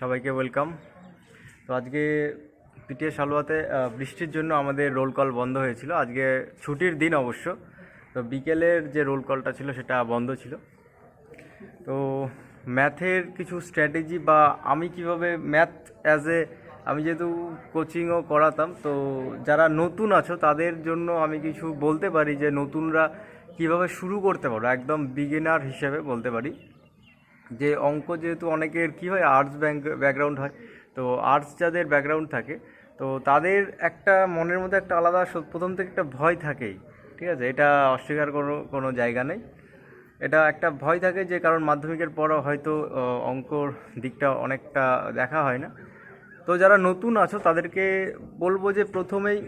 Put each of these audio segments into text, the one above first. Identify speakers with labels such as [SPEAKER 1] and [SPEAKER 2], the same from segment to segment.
[SPEAKER 1] সবাইকে ওয়েলকাম তো আজকে পিটিএস সালুয়াতে আহ, বৃষ্টির জন্য আমাদের রোল কল বন্ধ হয়েছিল। আজকে ছুটির দিন অবশ্য। তো বিকেলের যে রোল কলটা ছিল সেটা বন্ধ ছিল। তো ম্যাথের কিছু স্ট্র্যাটেজি বা আমি কীভাবে ম্যাথ অ্যাজ এ আমি যেহেতু কোচিংও করাতাম তো যারা নতুন আছো তাদের জন্য আমি কিছু বলতে পারি যে নতুনরা কীভাবে শুরু করতে পারো একদম বিগিনার হিসেবে বলতে পারি। যে অঙ্ক যেহেতু অনেকের কি হয় আর্টস ব্যাংক ব্যাকগ্রাউন্ড হয়, তো আর্টস যাদের ব্যাকগ্রাউন্ড থাকে, তো তাদের একটা মনের মধ্যে একটা আলাদা প্রথম থেকে একটা ভয় থাকেই, ঠিক আছে? এটা অস্বীকার কোনো কোনো জায়গা নেই। এটা একটা ভয় থাকে যে কারণ মাধ্যমিকের পরও হয়তো অঙ্কর দিকটা অনেকটা দেখা হয় না। তো যারা নতুন আছো, তাদেরকে বলব যে প্রথমেই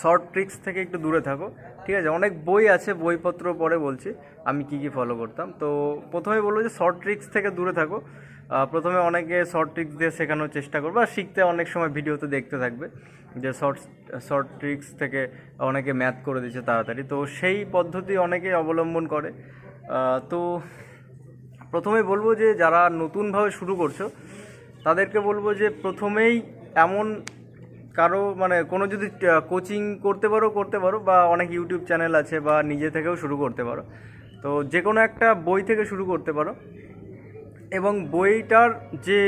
[SPEAKER 1] শর্ট ট্রিক্স থেকে একটু দূরে থাকো। ঠিক আছে, অনেক বই আছে, বইপত্র পরে বলছি, আমি কি কি ফলো করতাম। তো প্রথমে বলব যে শর্ট ট্রিক্স থেকে দূরে থাকো। প্রথমে অনেকে শর্ট ট্রিক্স দিয়ে শেখানোর চেষ্টা করবে আর শিখতে অনেক সময় ভিডিওতে দেখতে থাকবে যে শর্ট শর্ট ট্রিক্স থেকে অনেকে ম্যাথ করে দিচ্ছে তাড়াতাড়ি। তো সেই পদ্ধতি অনেকে অবলম্বন করে। তো প্রথমে বলব যে যারা নতুনভাবে শুরু করছ, তাদেরকে বলব যে প্রথমেই এমন কারও মানে কোনো যদি কোচিং করতে পারো করতে পারো, বা অনেক ইউটিউব চ্যানেল আছে, বা নিজে থেকেও শুরু করতে পারো। তো যে কোনো একটা বই থেকে শুরু করতে পারো। এবং বইটার যে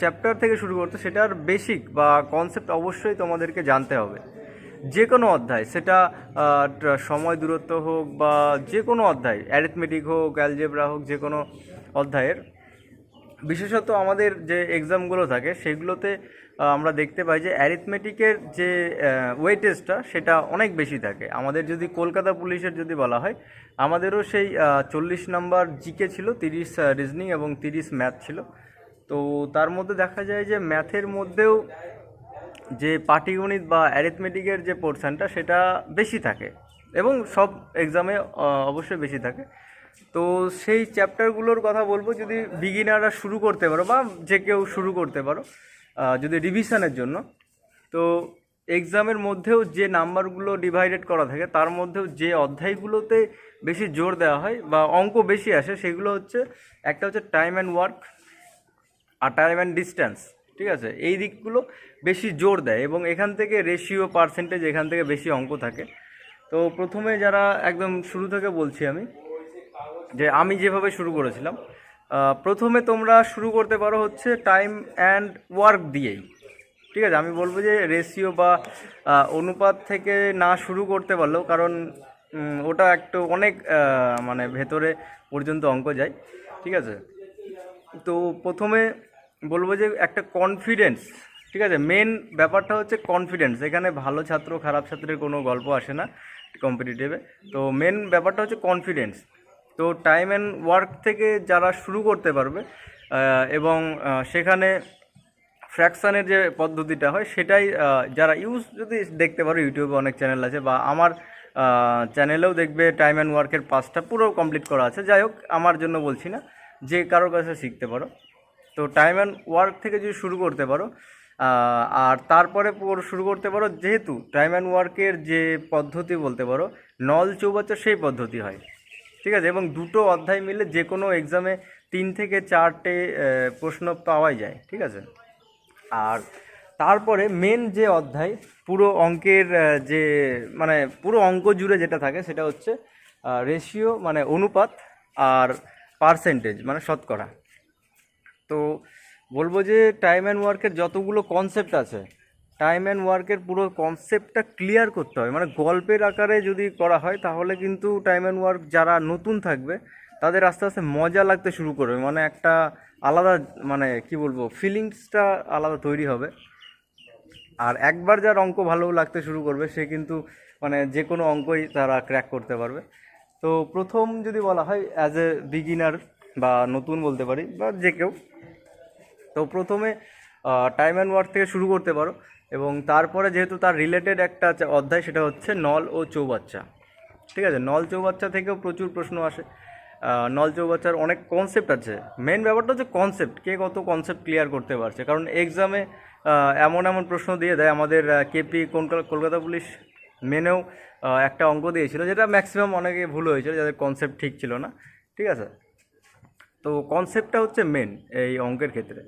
[SPEAKER 1] চ্যাপ্টার থেকে শুরু করতে, সেটার বেসিক বা কনসেপ্ট অবশ্যই তোমাদেরকে জানতে হবে। যে কোনো অধ্যায়, সেটা সময় দূরত্ব হোক, বা যে কোনো অধ্যায় অ্যারিথমেটিক হোক অ্যালজেব্রা হোক যে কোনো অধ্যায়ের বিশেষত আমাদের যে এক্সামগুলো থাকে, সেগুলোতে আমরা দেখতে পাই যে অ্যারিথমেটিকের যে ওয়েটেজটা সেটা অনেক বেশি থাকে। আমাদের যদি কলকাতা পুলিশের যদি বলা হয়, আমাদেরও সেই চল্লিশ নাম্বার জিকে ছিল, তিরিশ রিজনিং এবং তিরিশ ম্যাথ ছিল। তো তার মধ্যে দেখা যায় যে ম্যাথের মধ্যেও যে পাটিগণিত বা অ্যারিথমেটিকের যে পোর্শনটা সেটা বেশি থাকে। এবং সব এক্সামে অবশ্যই বেশি থাকে। তো সেই চ্যাপ্টারগুলোর কথা বলব, যদি বিগিনাররা শুরু করতে পারো বা যে কেউ শুরু করতে পারো যদি রিভিশনের জন্য। তো এক্সামের মধ্যেও যে নাম্বারগুলো ডিভাইডেড করা থাকে, তার মধ্যেও যে অধ্যায়গুলোতে বেশি জোর দেওয়া হয় বা অঙ্ক বেশি আসে, সেগুলো হচ্ছে, একটা হচ্ছে টাইম অ্যান্ড ওয়ার্ক আর টাইম অ্যান্ড ডিস্ট্যান্স ঠিক আছে? এই দিকগুলো বেশি জোর দেয় এবং এখান থেকে রেশিও পার্সেন্টেজ এখান থেকে বেশি অঙ্ক থাকে। তো প্রথমে যারা একদম শুরু থেকে বলছি আমি যে আমি যেভাবে শুরু করেছিলাম প্রথমে তোমরা শুরু করতে পারো হচ্ছে টাইম অ্যান্ড ওয়ার্ক দিয়েই। ঠিক আছে? আমি বলব যে রেশিও বা অনুপাত থেকে না শুরু করতে পারলেও, কারণ ওটা একটু অনেক মানে ভেতরে পর্যন্ত অঙ্ক যায়। ঠিক আছে? তো প্রথমে বলব যে একটা কনফিডেন্স ঠিক আছে? মেন ব্যাপারটা হচ্ছে কনফিডেন্স এখানে ভালো ছাত্র, খারাপ ছাত্রের কোনো গল্প আসে না কম্পিটিটিভে তো মেন ব্যাপারটা হচ্ছে কনফিডেন্স তো টাইম অ্যান্ড ওয়ার্ক থেকে যারা শুরু করতে পারবে এবং সেখানে ফ্র্যাকশানের যে পদ্ধতিটা হয়, সেটাই যারা ইউজ যদি দেখতে পারো ইউটিউবে অনেক চ্যানেল আছে বা আমার চ্যানেলেও দেখবে টাইম অ্যান্ড ওয়ার্কের পাসটা পুরো কমপ্লিট করা আছে। যাই হোক, আমার জন্য বলছি না, যে কারোর কাছে শিখতে পারো। তো টাইম অ্যান্ড ওয়ার্ক থেকে যদি শুরু করতে পারো আর তারপরে পুরো শুরু করতে পারো, যেহেতু টাইম অ্যান্ড ওয়ার্কের যে পদ্ধতি বলতে পারো, নল চৌবাচ্চা সেই পদ্ধতি হয়। ঠিক আছে? এবং দুটো অধ্যায় মিলে যে কোনো এক্সামে তিন থেকে চারটে প্রশ্ন পাওয়াই যায়, ঠিক আছে? আর তারপরে মেন যে অধ্যায়, পুরো অঙ্কের যে মানে পুরো অঙ্ক জুড়ে যেটা থাকে সেটা হচ্ছে রেশিও মানে অনুপাত আর পার্সেন্টেজ মানে শতকরা। তো বলব যে টাইম অ্যান্ড ওয়ার্কের যতগুলো কনসেপ্ট আছে টাইম অ্যান্ড ওয়ার্কের পুরো কনসেপ্টটা ক্লিয়ার করতে হবে। মানে গল্পের আকারে যদি করা হয়, তাহলে কিন্তু টাইম অ্যান্ড ওয়ার্ক যারা নতুন থাকবে, তাদের আস্তে আস্তে মজা লাগতে শুরু করবে। মানে একটা আলাদা মানে কি বলব ফিলিংসটা আলাদা তৈরি হবে। আর একবার যার অঙ্ক ভালো লাগতে শুরু করবে, সে কিন্তু মানে যে কোনো অঙ্কই তারা ক্র্যাক করতে পারবে। তো প্রথম যদি বলা হয় অ্যাজ এ বিগিনার বা নতুন বলতে পারি, বা যে কেউ, তো প্রথমে টাইম অ্যান্ড ওয়ার্ক থেকে শুরু করতে পারো। এবং তারপরে যেহেতু তার রিলেটেড একটা অধ্যায়, সেটা হচ্ছে নল ও চৌবাচ্চা। ঠিক আছে? নল চৌবাচ্চা থেকেও প্রচুর প্রশ্ন আসে। নল চৌবাচ্চার অনেক কনসেপ্ট আছে। মেন ব্যাপারটা হচ্ছে কনসেপ্ট কে কত কনসেপ্ট ক্লিয়ার করতে পারছে? কারণ এক্সামে এমন এমন প্রশ্ন দিয়ে দেয়। আমাদের কেপি কলকাতা পুলিশ মেনেও একটা অঙ্ক দিয়েছিল, যেটা ম্যাক্সিমাম অনেকে ভুল হয়েছিল, যাদের কনসেপ্ট ঠিক ছিল না। ঠিক আছে? তো কনসেপ্টটা হচ্ছে মেন এই অঙ্কের ক্ষেত্রে।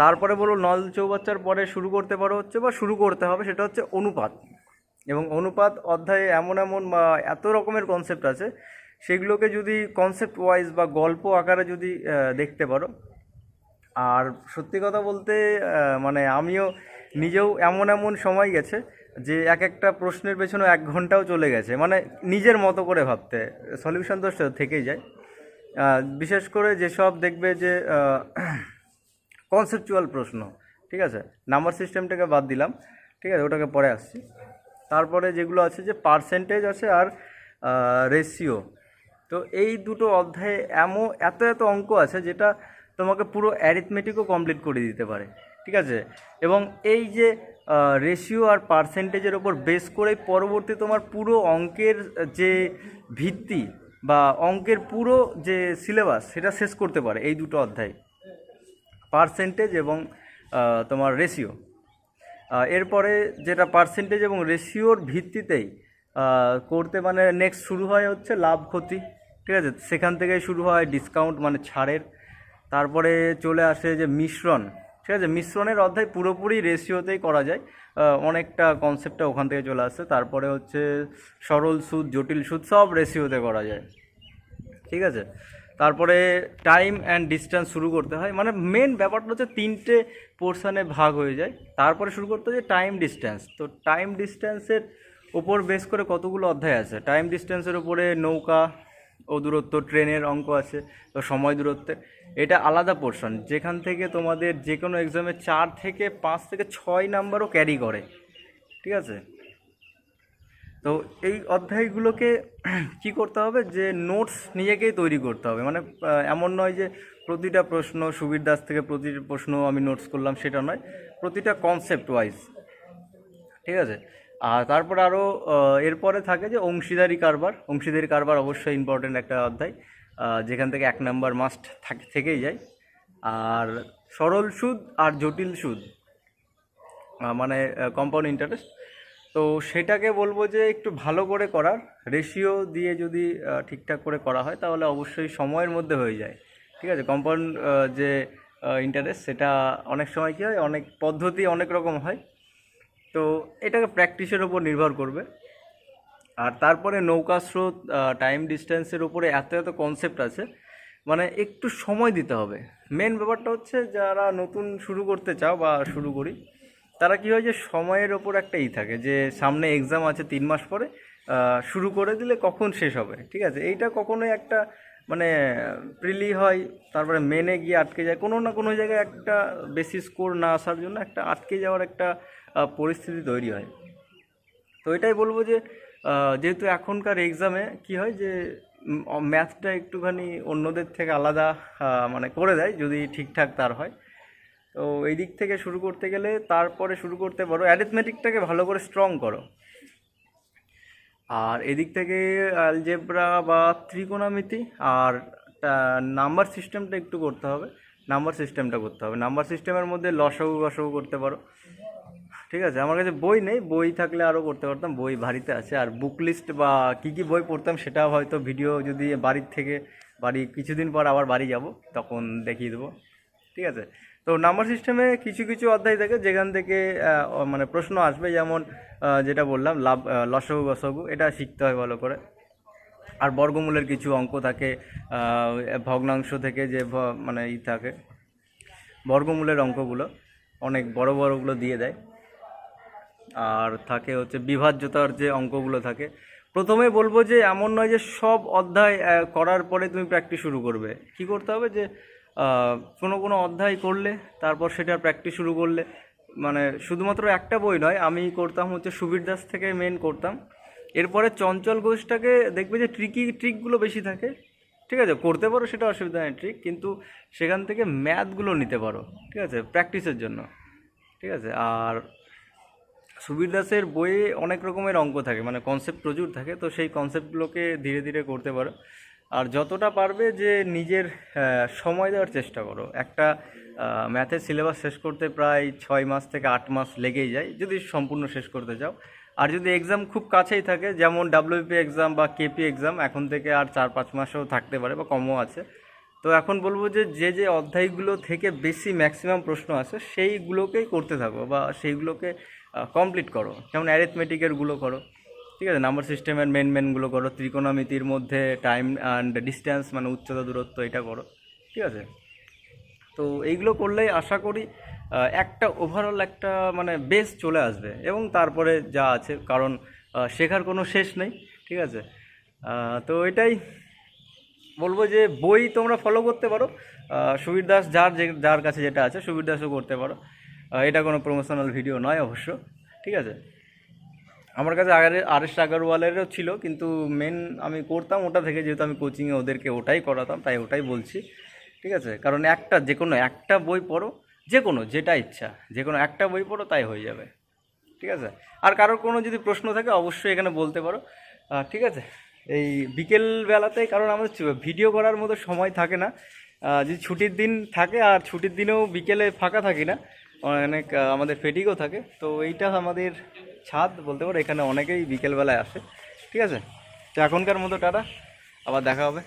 [SPEAKER 1] তারপরে বলো নল চৌবাচ্চার পরে শুরু করতে পারো হচ্ছে বা শুরু করতে হবে, সেটা হচ্ছে অনুপাত। এবং অনুপাত অধ্যায়ে এমন এমন বা এত রকমের কনসেপ্ট আছে, সেগুলোকে যদি কনসেপ্ট ওয়াইজ বা গল্প আকারে যদি দেখতে পারো। আর সত্যি কথা বলতে মানে আমিও নিজেও এমন এমন সময় গেছে যে এক একটা প্রশ্নের পেছনে এক ঘন্টাও চলে গেছে মানে নিজের মতো করে ভাবতে সলিউশন তো থেকেই যায়। বিশেষ করে যেসব দেখবে যে কনসেপচুয়াল প্রশ্ন, ঠিক আছে? নাম্বার সিস্টেমটাকে বাদ দিলাম, ঠিক আছে? ওটাকে পরে আসছি। তারপরে যেগুলো আছে যে পার্সেন্টেজ আছে আর রেশিও। তো এই দুটো অধ্যায়ে এমন, এত এত অঙ্ক আছে যেটা তোমাকে পুরো অ্যারিথমেটিকও কমপ্লিট করে দিতে পারে, ঠিক আছে? এবং এই যে রেশিও আর পার্সেন্টেজের ওপর বেস করেই পরবর্তী তোমার পুরো অঙ্কের যে ভিত্তি বা অঙ্কের পুরো যে সিলেবাস সেটা শেষ করতে পারে এই দুটো অধ্যায়। পার্সেন্টেজ এবং তোমার রেশিও এরপরে যেটা পার্সেন্টেজ এবং রেশিওর ভিত্তিতেই করতে মানে নেক্সট শুরু হয় হচ্ছে লাভ ক্ষতি, ঠিক আছে? সেখান থেকে শুরু হয় ডিসকাউন্ট মানে ছাড়ের। তারপরে চলে আসে যে মিশ্রণ, ঠিক আছে? মিশ্রণের অধ্যায় পুরোপুরি রেশিওতেই করা যায়। অনেকটা কনসেপ্টটা ওখান থেকে চলে আসে। তারপরে হচ্ছে সরল সুদ, জটিল সুদ সব রেশিওতে করা যায়। ঠিক আছে? তারপরে টাইম অ্যান্ড ডিস্টেন্স শুরু করতে হয়। মানে মেন ব্যাপারটা হচ্ছে তিনটে পোর্শনে ভাগ হয়ে যায়। তারপরে শুরু করতে হয় টাইম ডিস্টেন্স তো টাইম ডিস্টেন্সের ওপর বেস করে কতগুলো অধ্যায় আছে? টাইম ডিস্টেন্সের উপরে নৌকা ও দূরত্ব, ট্রেনের অঙ্ক আছে, তো সময় দূরত্বে। এটা আলাদা পোর্শন যেখান থেকে তোমাদের যে কোনো এক্সামে চার থেকে পাঁচ থেকে ছয় নাম্বারও ক্যারি করে। ঠিক আছে? তো এই অধ্যায়গুলোকে কি করতে হবে? যে নোটস নিজেকেই তৈরি করতে হবে। মানে এমন নয় যে প্রতিটা প্রশ্ন সুবীর দাস থেকে প্রতিটা প্রশ্ন আমি নোটস করলাম, সেটা নয়। প্রতিটা কনসেপ্ট ওয়াইজ ঠিক আছে? আর তারপর আরও এরপরে থাকে যে অংশীদারি কারবার। অংশীদারি কারবার অবশ্যই ইম্পর্টেন্ট একটা অধ্যায়। যেখান থেকে এক নাম্বার মাস্ট থাকে, থেকেই যায়। আর সরল সুদ আর জটিল সুদ। মানে কম্পাউন্ড ইন্টারেস্ট তো সেটাকে বলব যে একটু ভালো করে করার। রেশিও দিয়ে যদি ঠিকঠাক করে করা হয়, তাহলে অবশ্যই সময়ের মধ্যে হয়ে যায়। ঠিক আছে? কম্পাউন্ড যে ইন্টারেস্ট সেটা অনেক সময় কী হয়, অনেক পদ্ধতি অনেক রকম হয়। তো এটাকে প্র্যাকটিসের ওপর নির্ভর করবে। আর তারপরে নৌকা স্রোত টাইম ডিস্টেন্সের উপরে এত এত কনসেপ্ট আছে মানে একটু সময় দিতে হবে। মেন ব্যাপারটা হচ্ছে, যারা নতুন শুরু করতে চাও বা শুরু করি তারা কী হয় যে সময়ের ওপর একটা ই থাকে যে সামনে এক্সাম আছে তিন মাস পরে শুরু করে দিলে কখন শেষ হবে, ঠিক আছে? এইটা কখনোই একটা মানে প্রিলি হয়, তারপরে মেনে গিয়ে আটকে যায়। কোনো না কোনো জায়গায় একটা বেশি স্কোর না আসার জন্য একটা আটকে যাওয়ার একটা পরিস্থিতি তৈরি হয়। তো এটাই বলব যে যেহেতু এখনকার এক্সামে কি হয় যে ম্যাথটা একটুখানি অন্যদের থেকে আলাদা মানে করে দেয়, যদি ঠিকঠাক তার হয়। তো এই দিক থেকে শুরু করতে গেলে তারপরে শুরু করতে পারো অ্যারিথমেটিকটাকে ভালো করে স্ট্রং করো। আর এদিক থেকে অ্যালজেব্রা বা ত্রিকোণমিতি আর নাম্বার সিস্টেমটা একটু করতে হবে। নাম্বার সিস্টেমটা করতে হবে। নাম্বার সিস্টেমের মধ্যে লসাগু গসাগু করতে পারো। ঠিক আছে? আমার কাছে বই নেই। বই থাকলে আরও করতে পারতাম। বই বাড়িতে আছে। আর বুক লিস্ট বা কী কী বই পড়তাম সেটা হয়তো ভিডিও যদি বাড়ির থেকে বাড়ি, কিছুদিন পর আবার বাড়ি যাব, তখন দেখিয়ে দেবো। ঠিক আছে? তো নাম্বার সিস্টেমে কিছু কিছু অধ্যায় থাকে, যেখান থেকে মানে প্রশ্ন আসবে, যেমন যেটা বললাম, লাভ লসগু, গসগু, এটা শিখতে হয় ভালো করে। আর বর্গমূলের কিছু অঙ্ক থাকে ভগ্নাংশ থেকে যে মানে ই থাকে, বর্গমূলের অঙ্কগুলো, অনেক বড় বড়গুলো দিয়ে দেয়। আর থাকে হচ্ছে বিভাজ্যতার যে অঙ্কগুলো থাকে। প্রথমে বলব যে, এমন নয় যে সব অধ্যায় করার পরে তুমি প্র্যাকটিস শুরু করবে। কি করতে হবে যে কোনো কোনো অধ্যায় করলে, তারপর সেটা প্র্যাকটিস শুরু করলে মানে শুধুমাত্র একটা বই নয়, আমি করতাম হচ্ছে সুবীর দাস থেকে মেন করতাম। এরপরে চঞ্চল ঘোষটাকে দেখবে যে ট্রিকি ট্রিকগুলো বেশি থাকে। ঠিক আছে, করতে পারো সেটা অসুবিধা নেই ট্রিক কিন্তু সেখান থেকে ম্যাথগুলো নিতে পারো। ঠিক আছে প্র্যাকটিসের জন্য। ঠিক আছে, আর সুবীর দাসের বইয়ে অনেক রকমের অঙ্ক থাকে মানে কনসেপ্ট প্রচুর থাকে, তো সেই কনসেপ্টগুলোকে ধীরে ধীরে করতে পারো। আর যতটা পারবে যে নিজের সময় দেওয়ার চেষ্টা করো। একটা ম্যাথের সিলেবাস শেষ করতে প্রায় ছয় মাস থেকে আট মাস লেগেই যায়, যদি সম্পূর্ণ শেষ করতে চাও। আর যদি এক্সাম খুব কাছেই থাকে, যেমন ডাব্লিউপি এক্সাম বা কেপি এক্সাম এখন থেকে আর চার পাঁচ মাসও থাকতে পারে বা কমও আছে। তো এখন বলব যে যে যে অধ্যায়গুলো থেকে বেশি ম্যাক্সিমাম প্রশ্ন আছে, সেইগুলোকেই করতে থাকো বা সেইগুলোকে কমপ্লিট করো। যেমন অ্যারিথমেটিকেরগুলো করো। ঠিক আছে নাম্বার সিস্টেমের মেন মেনগুলো করো, ত্রিকোণমিতির মধ্যে টাইম অ্যান্ড ডিস্ট্যান্স মানে উচ্চতা, দূরত্ব এটা করো, ঠিক আছে? তো এইগুলো করলেই আশা করি একটা ওভারঅল একটা মানে বেস চলে আসবে এবং তারপরে যা আছে, কারণ শেখার কোনো শেষ নেই, ঠিক আছে? তো এটাই বলব যে বই তোমরা ফলো করতে পারো সুবীর দাস যার যে, যার কাছে যেটা আছে, সুবীর দাসও করতে পারো। এটা কোনো প্রমোশনাল ভিডিও নয় অবশ্য, ঠিক আছে? আমার কাছে আগে আর এস আগরওয়ালেরও ছিল, কিন্তু মেন আমি করতাম ওটা থেকে, যেহেতু আমি কোচিংয়ে ওদেরকে ওটাই করাতাম, তাই ওটাই বলছি। ঠিক আছে? কারণ একটা, যে কোনো একটা বই পড়ো, যে কোনো, যেটা ইচ্ছা, যে কোনো একটা বই পড়ো, তাই হয়ে যাবে। ঠিক আছে? আর কারোর কোনো যদি প্রশ্ন থাকে, অবশ্যই এখানে বলতে পারো। ঠিক আছে? এই বিকেল বেলাতে কারণ আমাদের ভিডিও করার মতো সময় থাকে না। যদি ছুটির দিন থাকে, আর ছুটির দিনেও বিকেলে ফাঁকা থাকি না, অনেক আমাদের ফেটিকও থাকে। তো এইটা আমাদের ছাদ বলতে পারো, এখানে অনেকেই বিকেলবেলায় আসে, ঠিক আছে? তো এখনকার মতো টাটা, আবার দেখা হবে।